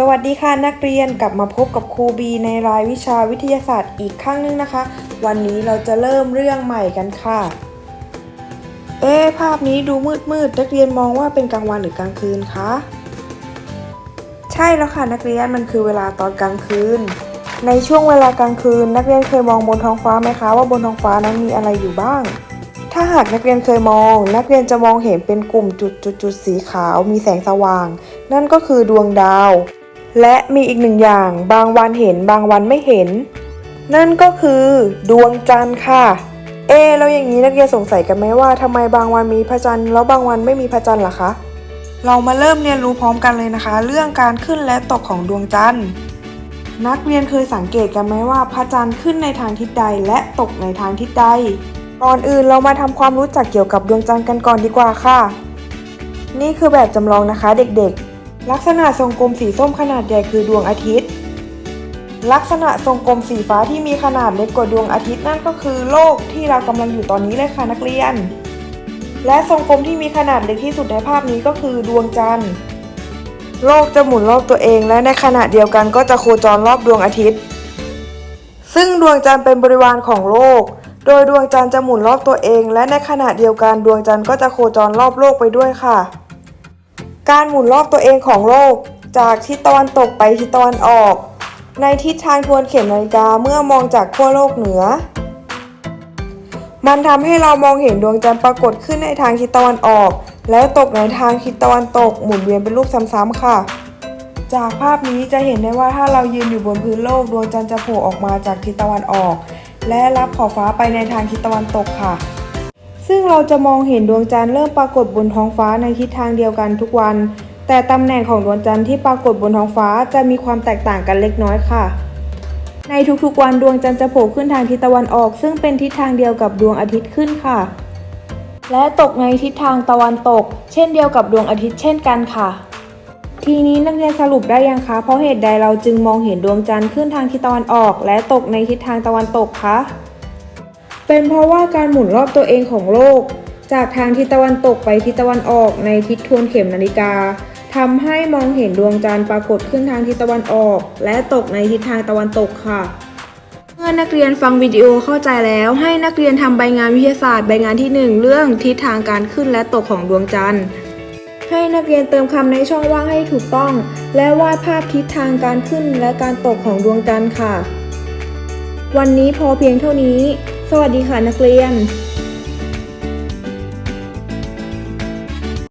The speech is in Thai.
สวัสดีค่ะนักเรียนกลับมาพบกับครูบีในรายวิชาวิทยาศาสตร์อีกครั้งหนึงนะคะ วันนี้เราจะเริ่มเรื่องใหม่กันค่ะ เอ๊ภาพนี้ดูมืดมืดนักเรียนมองว่าเป็นกลางวันหรือกลางคืนคะใช่แล้วค่ะนักเรียนมันคือเวลาตอนกลางคืน ในช่วงเวลากลางคืน นักเรียนเคยมองบนท้องฟ้าไหมคะว่าบนท้องฟ้านั้นมีอะไรอยู่บ้าง ถ้าหากนักเรียนเคยมอง นักเรียนจะมองเห็นเป็นกลุ่มจุดจุดจุดสีขาว มีแสงสว่าง นั่นก็คือดวงดาว และมีอีกหนึ่งอย่างบางวันเห็นบางวันไม่เห็น นั่นก็คือดวงจันทร์ค่ะ เอะแล้วอย่างนี้นักเรียนสงสัยกันไหมว่าทำไมบางวันมีพระจันทร์แล้วบางวันไม่มีพระจันทร์ล่ะคะ เรามาเริ่มเรียนรู้พร้อมกันเลยนะคะ เรื่องการขึ้นและตกของดวงจันทร์นักเรียนเคยสังเกตกันไหมว่าพระจันทร์ขึ้นในทางทิศใดและตกในทางทิศใด ก่อนอื่นเรามาทำความรู้จักเกี่ยวกับดวงจันทร์กันก่อนดีกว่าค่ะ นี่คือแบบจำลองนะคะเด็กๆ ลักษณะทรงกลมสีส้มขนาดใหญ่คือดวงอาทิตย์ ลักษณะทรงกลมสีฟ้าที่มีขนาดเล็กกว่าดวงอาทิตย์นั่นก็คือโลกที่เรากำลังอยู่ตอนนี้เลยค่ะนักเรียน และทรงกลมที่มีขนาดเล็กที่สุดในภาพนี้ก็คือดวงจันทร์ โลกจะหมุนรอบตัวเองและในขณะเดียวกันก็จะโคจรรอบดวงอาทิตย์ ซึ่งดวงจันทร์เป็นบริวารของโลก โดยดวงจันทร์จะหมุนรอบตัวเอง และในขณะเดียวกันดวงจันทร์ก็จะโคจรรอบโลกไปด้วยค่ะ การหมุนรอบตัวเองของโลก จากทิศตะวันตกไปทิศตะวันออก ในทิศทางทวนเข็มนาฬิกาเมื่อมองจากขั้วโลกเหนือ มันทำให้เรามองเห็นดวงจันทร์ปรากฏขึ้นในทางทิศตะวันออก แล้วตกในทางทิศตะวันตกหมุนเวียนเป็นรูปซ้ำๆค่ะ จากภาพนี้จะเห็นได้ว่าถ้าเรายืนอยู่บนพื้นโลกดวงจันทร์จะโผล่ออกมาจากทิศตะวันออก และรับขอบฟ้าไปในทางทิศตะวันตกค่ะ ซึ่งเราจะมองเห็นดวงจันทร์เริ่มปรากฏบนท้องฟ้าในทิศทางเดียวกันทุกวัน แต่ตำแหน่งของดวงจันทร์ที่ปรากฏบนท้องฟ้าจะมีความแตกต่างกันเล็กน้อยค่ะ ในทุกๆวันดวงจันทร์จะโผล่ขึ้นทางทิศตะวันออก ซึ่งเป็นทิศทางเดียวกับดวงอาทิตย์ขึ้นค่ะ และตกในทิศทางตะวันตก เช่นเดียวกับดวงอาทิตย์เช่นกันค่ะ ทีนี้นักเรียนสรุปได้ยังคะ เพราะเหตุใดเราจึงมองเห็นดวงจันทร์ขึ้นทางทิศตะวันออก และตกในทิศทางตะวันตกคะ เป็นเพราะว่าการหมุนรอบตัวเองของโลก จากทางทิศตะวันตกไปทิศตะวันออกในทิศทวนเข็มนาฬิกาทำให้มองเห็นดวงจันทร์ปรากฏขึ้นทางทิศตะวันออก และตกในทิศทางตะวันตกค่ะ เมื่อนักเรียนฟังวิดีโอเข้าใจแล้วให้นักเรียนทำใบงานวิทยาศาสตร์ใบงานที่ 1 เรื่องทิศทางการขึ้นและตกของดวงจันทร์ให้นักเรียนเติมคำในช่องว่างให้ถูกต้อง และวาดภาพทิศทางการขึ้นและการตกของดวงจันทร์ค่ะ วันนี้พอเพียงเท่านี้ สวัสดีค่ะนักเรียน